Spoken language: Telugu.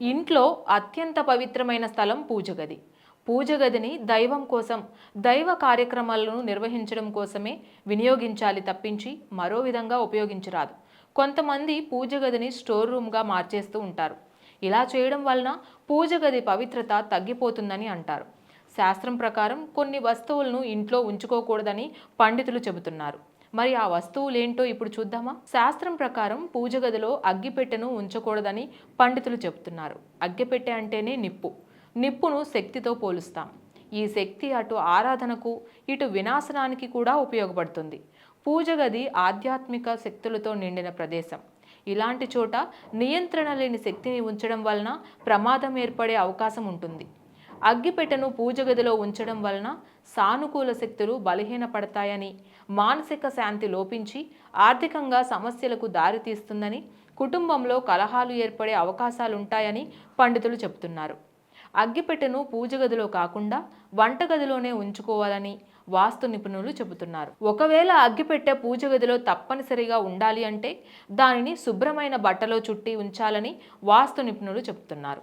ఇంట్లో అత్యంత పవిత్రమైన స్థలం పూజ గది దైవం కోసం దైవ కార్యక్రమాలను నిర్వహించడం కోసమే వినియోగించాలి తప్పించి మరో విధంగా ఉపయోగించరాదు. కొంతమంది పూజ గదిని స్టోర్ రూమ్గా మార్చేస్తూ ఉంటారు. ఇలా చేయడం వలన పూజ గది పవిత్రత తగ్గిపోతుందని అంటారు. శాస్త్రం ప్రకారం కొన్ని వస్తువులను ఇంట్లో ఉంచుకోకూడదని పండితులు చెబుతున్నారు. మరి ఆ వస్తువులేంటో ఇప్పుడు చూద్దామా? శాస్త్రం ప్రకారం పూజ గదిలో అగ్గిపెట్టెను ఉంచకూడదని పండితులు చెబుతున్నారు. అగ్గిపెట్టె అంటేనే నిప్పు. నిప్పును శక్తితో పోలుస్తాం. ఈ శక్తి అటు ఆరాధనకు ఇటు వినాశనానికి కూడా ఉపయోగపడుతుంది. పూజ గది ఆధ్యాత్మిక శక్తులతో నిండిన ప్రదేశం. ఇలాంటి చోట నియంత్రణ లేని శక్తిని ఉంచడం వలన ప్రమాదం ఏర్పడే అవకాశం ఉంటుంది. అగ్గిపెట్టెను పూజగదిలో ఉంచడం వలన సానుకూల శక్తులు బలహీనపడతాయని మానసిక శాంతి లోపించి ఆర్థికంగా సమస్యలకు దారితీస్తుందని కుటుంబంలో కలహాలు ఏర్పడే అవకాశాలుంటాయని పండితులు చెబుతున్నారు. అగ్గిపెట్టెను పూజగదిలో కాకుండా వంటగదిలోనే ఉంచుకోవాలని వాస్తు నిపుణులు చెబుతున్నారు. ఒకవేళ అగ్గిపెట్టె పూజ గదిలో తప్పనిసరిగా ఉండాలి అంటే దానిని శుభ్రమైన బట్టలో చుట్టి ఉంచాలని వాస్తు నిపుణులు చెబుతున్నారు.